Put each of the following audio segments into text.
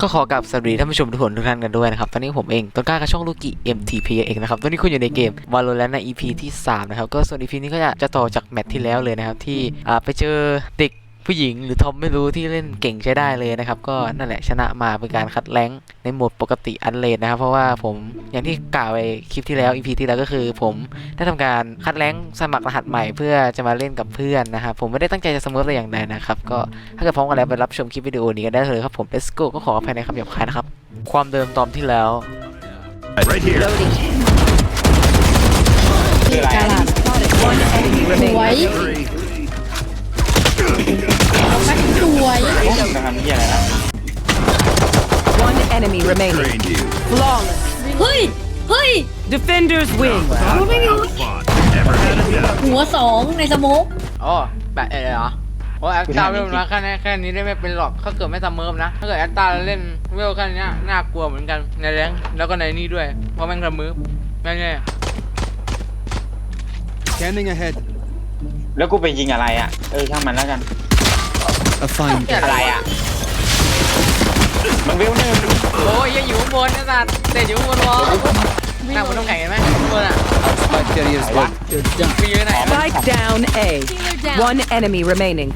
ก็ขอกลับสวัสดีท่านผู้ชมทุกคนทุกท่านกันด้วยนะครับ ตอนนี้ผมเองต้นกล้ากับช่องลูกิ MTP เองนะครับ ตอนนี้คุณอยู่ในเกม Valorant ใน EP ที่ 3 นะครับ ก็ส่วน EP นี้ก็จะจะต่อจากแมตช์ที่แล้วเลยนะครับ ที่ไปเจอเด็ก ผู้หญิงหรือทอมไม่รู้ที่เล่นเก่งใช้ได้เลยนะครับ ก็นั่นแหละชนะมาเป็นการคัดแรงค์ในโหมดปกติอันเลนนะครับ เพราะว่าผมอย่างที่กล่าวไปคลิปที่แล้ว EP ที่แล้วก็คือ ผมได้ทำการคัดแรงค์สมัครรหัสใหม่เพื่อจะมาเล่นกับเพื่อนนะครับผมไม่ได้ตั้งใจจะสมมติแต่อย่างใดนะครับ ก็ถ้าเกิดพร้อมกันแล้วไปรับชมคลิปวิดีโอนี้กันได้เลยครับผม let's go ก็ขออภัยในคำหยาบคายนะครับความเดิมตอนที่แล้ว Right here. Defenders win. How many you- Fought. Never had enough. หัวสองในสโมกอ๋อแบบเอเหรอโอ้แอคตาเวลนะแค่นี้แค่นี้ได้ไม่เป็นหรอกถ้าเกิดไม่ทำเมิร์ฟนะ ถ้าเกิดแอคตาเล่นเวลแค่นี้น่ากลัวเหมือนกันในแรงค์แล้วก็ในนี่ด้วย เพราะแม่งทำเมิร์ฟแม่งไง Scanning ahead. แล้วกูไปยิงอะไรอะ เออช่างมันแล้วกัน A fine อะไรอะ มันวิวหนึ่งโอ้ยยังอยู่ข้างบนนะสัตว์เตะอยู่ข้างบนวอล นั่งบนน้ำแข็งเห็นไหมข้างบนอะ spike carriers dead. You're done. ไปยืนไหน Spike down A. One enemy remaining.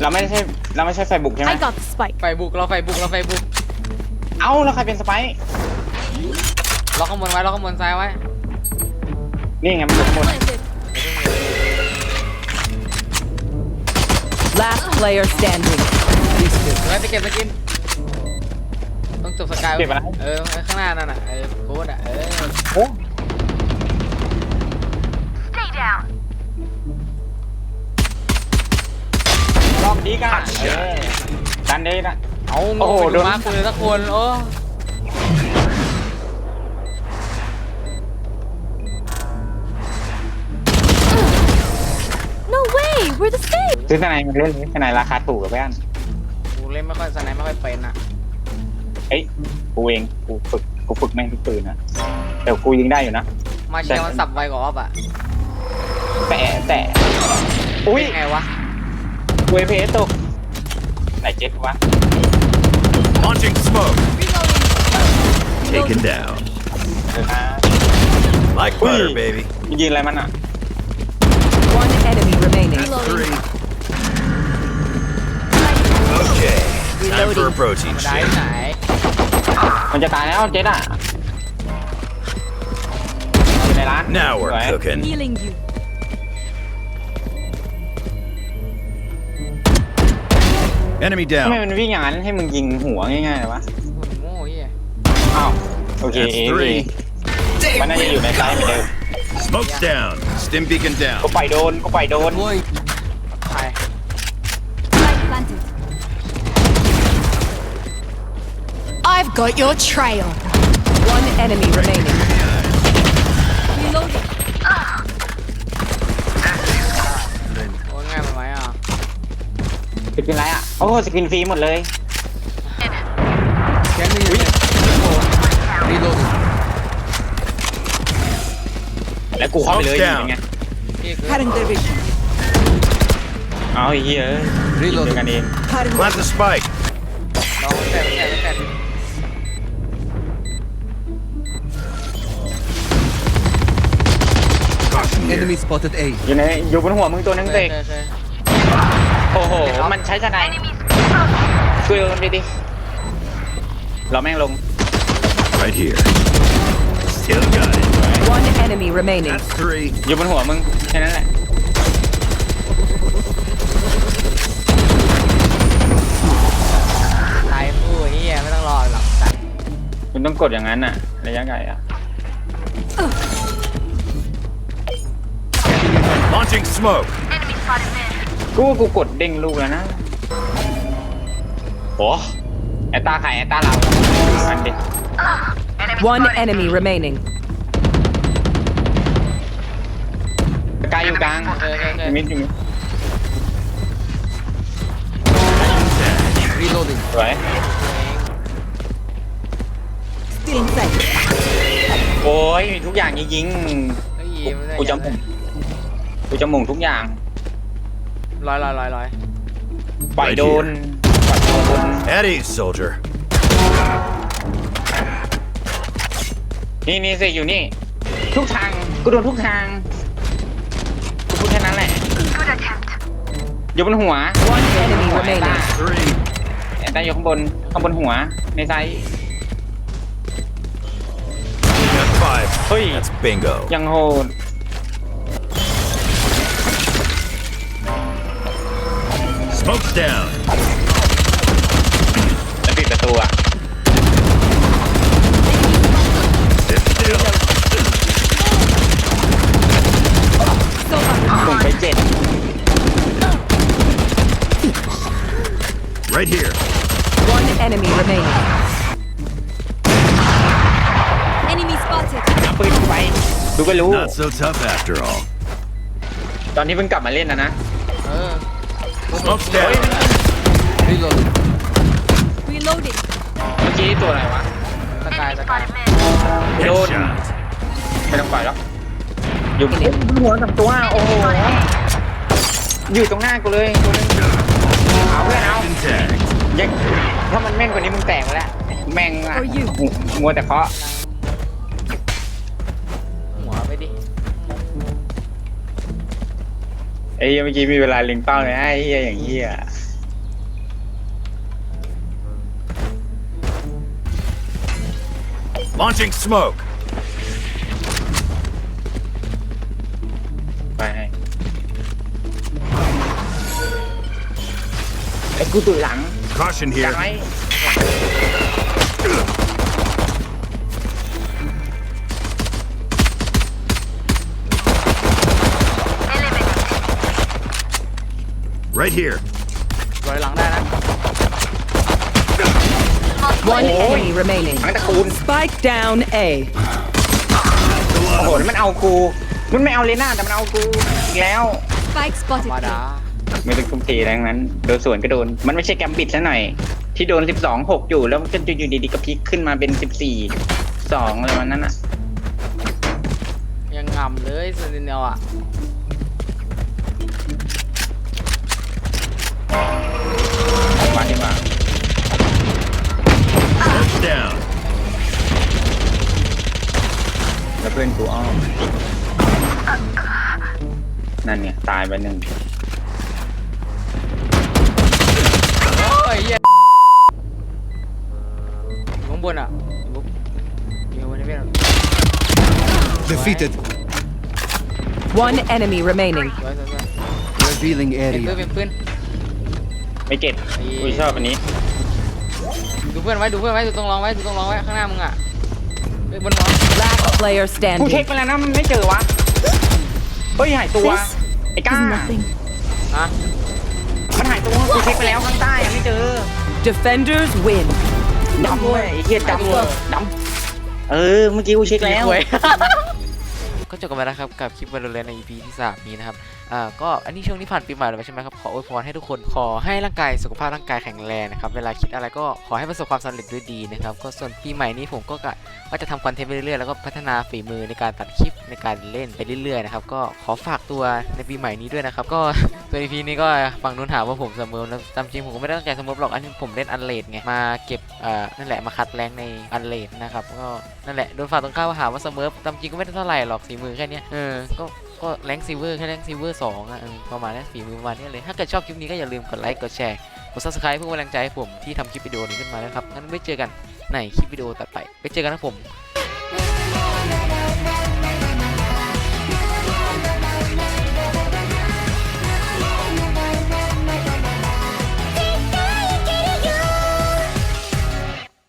เราไม่ใช่เราไม่ใช่ไฟบุกใช่ไหม I got the spike ไฟบุกเราไฟบุกเราไฟบุกเอ้าแล้วใครเป็นสไปร์ล็อกข้างบนไว้ล็อกข้างบนซ้ายไว้นี่ไงมันอยู่ข้างบน Last player standing. ไว้ไปเก็บสกิน ต้องจบสกายเก็บอะไรเออข้างหน้านั่นน่ะเออโค้ดอะเออโอ้รอบนี้กันเออดันเลยนะ เอาโอ้โหโอ้โดดูน มาคุณสักคนโอ้ No way we're the same ซื้อทนายมันเล่นทนายราคาถูกกับแว่นกูเล่นไม่ค่อยสไนด์ไม่ค่อยเป็นอะ เอ้ยกูเองกูฝึกกูฝึกแม่งทุกปืนนะแต่กูยิงได้อยู่นะมาเชียร์มันสับไวกว่าออฟอะแต่แต่อุ้ยเป็นไงวะเวเพตกไหนเจ็ดวะ Launching smoke. Taken down. เดี๋ยวนะ Like butter, baby. มึงยิงอะไรมันอะ One enemy remaining. Three. Okay. Time for a protein ได้ shake. ไหน มันจะตายแล้วเจ็ดอะอยู่ในร้าน Now we're สวย cooking. healing you Enemy ทำไม down. มันวิ่งอย่างนั้นให้มึงยิงหัวง่ายๆเลยวะหุ่นโง่เฮียอ้าวโอเค That's three. มันน่าจะอยู่ในไซส์เหมือนเดิม Smoke's down. Stim beacon ก็ down. ปล่อยโดนก็ปล่อยโดนใค got your trail One enemy remaining. reloading โอ้ง่ายไปไหมอะสกินอะไรอะ โอ้สกินฟรีหมดเลย Scanning ahead. Reloading. แล้วกูเข้าไปเลย Smoke's ยิ down งไงพี่คือ Cutting their vision. เอาไอ้เหี้ยเอ้ยยิงด้วยกันเอง Plant the spike. Enemy spotted A. อยู่ในอยู่บนหัวมึงตัวนึงเคเตยกเคยเคยโอ้โห มันใช้ทนายคุยกันไปดิเราแม่งลง Right here. Still got it. One enemy remaining. That's three. อยู่บนหัวมึงแค่นั้นแหละ ตายผู้เฮียไม่ต้องรอหรอกสัตว์คุณต้องกดอย่างนั้นน่ะระยะไกลอะ Launching smoke. กูว่ากูกดเด้งลูกแล้วนะโอ้แอตตาไข่แอตตาเราอันดิ One enemy remaining. กายอยู่กลางเคยเคยเคยมิดอยู่มิด Reloading. สวย Still inside. โอ้ยมีทุกอย่างยิงเฮ้ยไม่ได้ๆกูจะหมุง กูจะหมุงทุกอย่างร้อยร้อยร้อยร้อยปล่อยโดนปล่อยโดน At ease, soldier. นี่นี่สิอยู่นี่ ทุกทางกูโดนทุกทางกูพูดแค่นั้นแหละอยู่บนหัว One enemy หัวแอนต้า remaining. Three. แอนต้าอยู่ข้างบนข้างบนหัวในไซส์ Got five. เฮ้ย That's bingo. ยังโหด Smoke's down. จะปิดประตูอ่ะ Sit still. ผมไปเจ็ด Right here. One enemy remaining. Enemy spotted. ปืนไปดูก็รู้ Not so tough after all. ตอนที่เพิ่งกลับมาเล่นนะนะ เออ Smoke's down. Reloading. Reloading. เมื่อกี้ตัวอะไรวะสกายสกายโดน Headshot. ไม่ต้องปล่อยแล้วอยู่บนหัวสองตัวโอ้โหอยู่ตรงหน้ากูเลยตัวนึงเอาเพื่อนเอา And tagged. ยังถ้ามันแม่นกว่านี้มึงแตกไปแล้วแม่งอะ For you หัวมัวแต่เคาะ ไอ้เหี้ยเมื่อกี้มีเวลาเล็งเป้าเลยนะไอ้เหี้ยอย่างเหี้ย Launching smoke. ไปให้ไอ้กูตุยหลัง Caution จั here. งไว้ Right here. รอยหลังได้นะ One enemy remaining. ทั้งตระกูล Spike down A. โอ้โหแล้วมันเอากู มันไม่เอาเลน่าแต่มันเอากูอีกแล้ว Spike ธร spotted. รมดาไม่ต้องทุ่มเทอะไรทั้งนั้น โดนสวนก็โดน มันไม่ใช่แกมบิดซะหน่อย ที่โดน 12 6 อยู่แล้วมันก็อยู่ดีๆก็พลิกขึ้นมาเป็น 14 2อะไรวันนั้นอะ ยังงำเลยเซนติเนลอะ มาดีกว่า Smoke's down. แล้วเพื่อนกูอ้อม นั่นเนี่ย ตายไปหนึ่งโอ้ยเหี้ยอยู่ข้างบนอะบุ๊กอยู่ข้างบนไม่เป็น Defeated. One enemy remaining. สวยสวยสวย Revealing เป็นปืน area. เป็นปืน ไม่เก็ตกูชอบอันนี้ ดูเพื่อนไว้ดูเพื่อนไว้ดูต้องลองไว้ดูต้องลองไว้ข้างหน้ามึงอะเฮ้ยบนหัว Last player กูเช็ค standing. ไปแล้วนะมันไม่เจอวะ เฮ้ยหายตัว This ไอ้ก้า is nothing. อะมันหายตัวกูเช็คไปแล้วข้างใต้ยังไม่เจอ Defenders win. ดำเว้ยไอ้เหี้ยดำเว้ยดำเออเมื่อกี้กูเช็คแล้วหวยก็จบกันไปแล้วครับกับคลิปวันเรนใน EP ที่ 3 นี้นะครับ อ่าก็อันนี้ช่วงนี้ผ่านปีใหม่แล้วใช่ไหมครับขออวยพรให้ทุกคนขอให้ร่างกายสุขภาพร่างกายแข็งแรงนะครับเวลาคิดอะไรก็ขอให้ประสบความสำเร็จด้วยดีนะครับก็ส่วนปีใหม่นี้ผมก็กะว่าจะทำคอนเทนต์ไปเรื่อยๆแล้วก็พัฒนาฝีมือในการตัดคลิปในการเล่นไปเรื่อยๆนะครับก็ขอฝากตัวในปีใหม่นี้ด้วยนะครับก็ตัว EP นี้ก็ฝั่งนู้นถามว่าผมเสมอแล้วตามจริงผมก็ไม่ได้ตั้งใจเสมอหรอกอันนี้ผมเล่นอันเลดไงมาเก็บอ่านั่นแหละมาคัดแรงในอันเลดนะครับก็นั่นแหละโดนฝายตรงข้ามมาหาว่าเสมอตามจริงก็ไม่ได้เท่าไหร่หรอกฝีมือแค่นี้เออก็ ก็แรงซิเวอร์แค่แรงซิเวอร์สองอะประมาณนี้ฝีมือประมาณนี้เลย ถ้าเกิดชอบคลิปนี้ก็อย่าลืมกดไลค์ กดแชร์ กดซับสไครป์เพื่อเป็นกำลังใจให้ผมที่ทำคลิปวิดีโอนี้ขึ้นมานะครับ งั้นไว้เจอกันในคลิปวิดีโอต่อไป ไปเจอกันนะผม